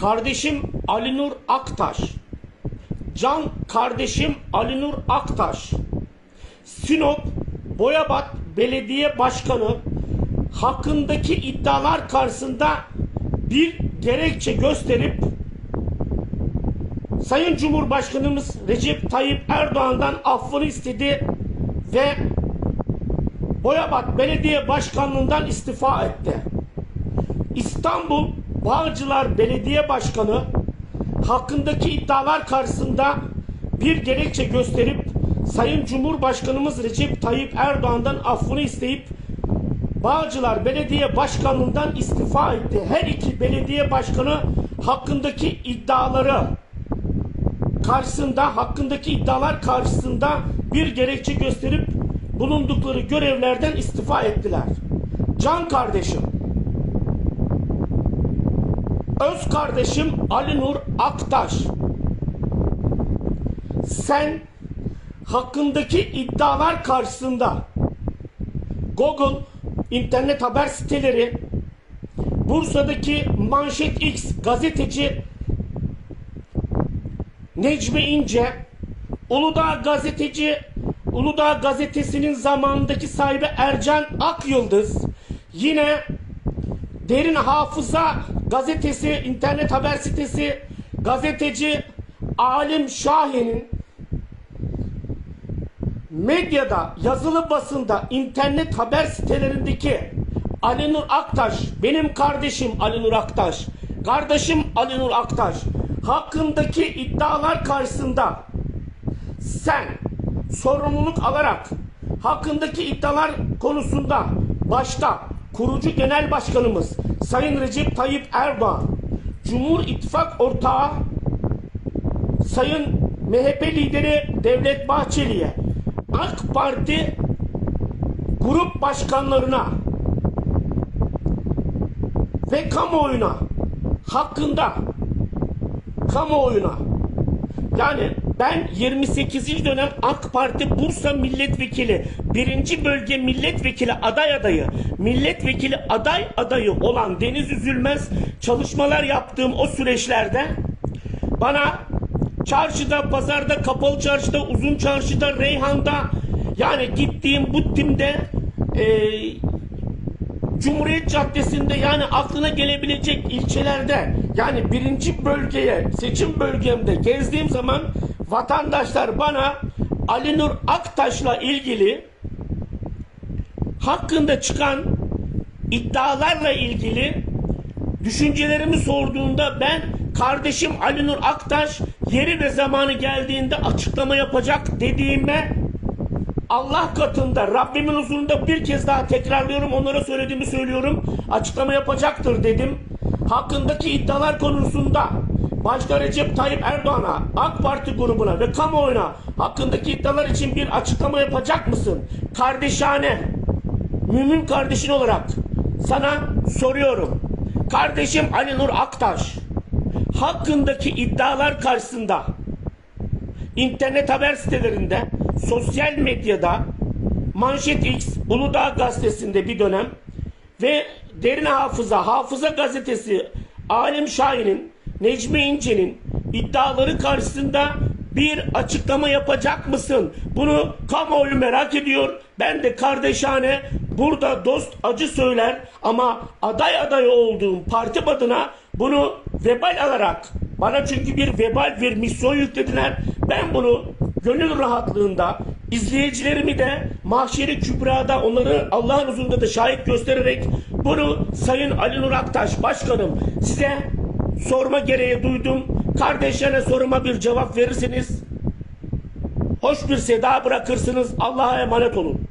kardeşim Ali Nur Aktaş, Can kardeşim Ali Nur Aktaş, Sinop Boyabat Belediye Başkanı hakkındaki iddialar karşısında bir gerekçe gösterip Sayın Cumhurbaşkanımız Recep Tayyip Erdoğan'dan affını istedi ve Boyabat Belediye Başkanlığından istifa etti. İstanbul Bağcılar Belediye Başkanı hakkındaki iddialar karşısında bir gerekçe gösterip Sayın Cumhurbaşkanımız Recep Tayyip Erdoğan'dan affını isteyip Bağcılar Belediye Başkanlığından istifa etti. Her iki belediye başkanı hakkındaki iddiaları karşısında hakkındaki iddialar karşısında bir gerekçe gösterip bulundukları görevlerden istifa ettiler. Can kardeşim, öz kardeşim Ali Nur Aktaş, sen hakkındaki iddialar karşısında Google, internet haber siteleri, Bursa'daki Manşet X gazeteci Necmi İnce, Uludağ gazeteci, Uludağ gazetesinin zamanındaki sahibi Ercan Akyıldız, yine Derin Hafıza gazetesi, internet haber sitesi, gazeteci Alim Şahin'in medyada, yazılı basında, internet haber sitelerindeki Ali Nur Aktaş, benim kardeşim Ali Nur Aktaş, kardeşim Ali Nur Aktaş hakkındaki iddialar karşısında sen sorumluluk alarak hakkındaki iddialar konusunda başta kurucu genel başkanımız Sayın Recep Tayyip Erdoğan, Cumhur İttifak ortağı Sayın MHP lideri Devlet Bahçeli'ye, AK Parti grup başkanlarına ve kamuoyuna hakkında kamuoyuna yani ben 28. dönem AK Parti Bursa Milletvekili birinci bölge milletvekili aday adayı milletvekili aday adayı olan Deniz Üzülmez çalışmalar yaptığım o süreçlerde bana çarşıda, pazarda, kapalı çarşıda, uzun çarşıda, Reyhan'da yani gittiğim bu timde eee Cumhuriyet Caddesi'nde yani aklına gelebilecek ilçelerde yani birinci bölgeye seçim bölgemde gezdiğim zaman vatandaşlar bana Ali Nur Aktaş'la ilgili hakkında çıkan iddialarla ilgili düşüncelerimi sorduğunda ben kardeşim Ali Nur Aktaş yeri ve zamanı geldiğinde açıklama yapacak dediğime Allah katında Rabbimin huzurunda bir kez daha tekrarlıyorum onlara söylediğimi söylüyorum açıklama yapacaktır dedim. Hakkındaki iddialar konusunda başta Recep Tayyip Erdoğan'a AK Parti grubuna ve kamuoyuna hakkındaki iddialar için bir açıklama yapacak mısın? Kardeşane mümin kardeşin olarak sana soruyorum. Kardeşim Ali Nur Aktaş hakkındaki iddialar karşısında internet haber sitelerinde, sosyal medyada, Manşet X, Uludağ gazetesinde bir dönem ve Derin Hafıza, Hafıza gazetesi Alim Şahin'in, Necmi İnce'nin iddiaları karşısında bir açıklama yapacak mısın? Bunu kamuoyu merak ediyor. Ben de kardeşane burada dost acı söyler ama aday adayı olduğum parti adına bunu vebal alarak bana çünkü bir vebal bir misyon yüklediler. Ben bunu gönül rahatlığında izleyicilerimi de mahşeri kübrada onları Allah'ın huzurunda da şahit göstererek bunu Sayın Ali Nur Aktaş Başkanım size sorma gereği duydum. Kardeşlerine soruma bir cevap verirsiniz. Hoş bir seda bırakırsınız. Allah'a emanet olun.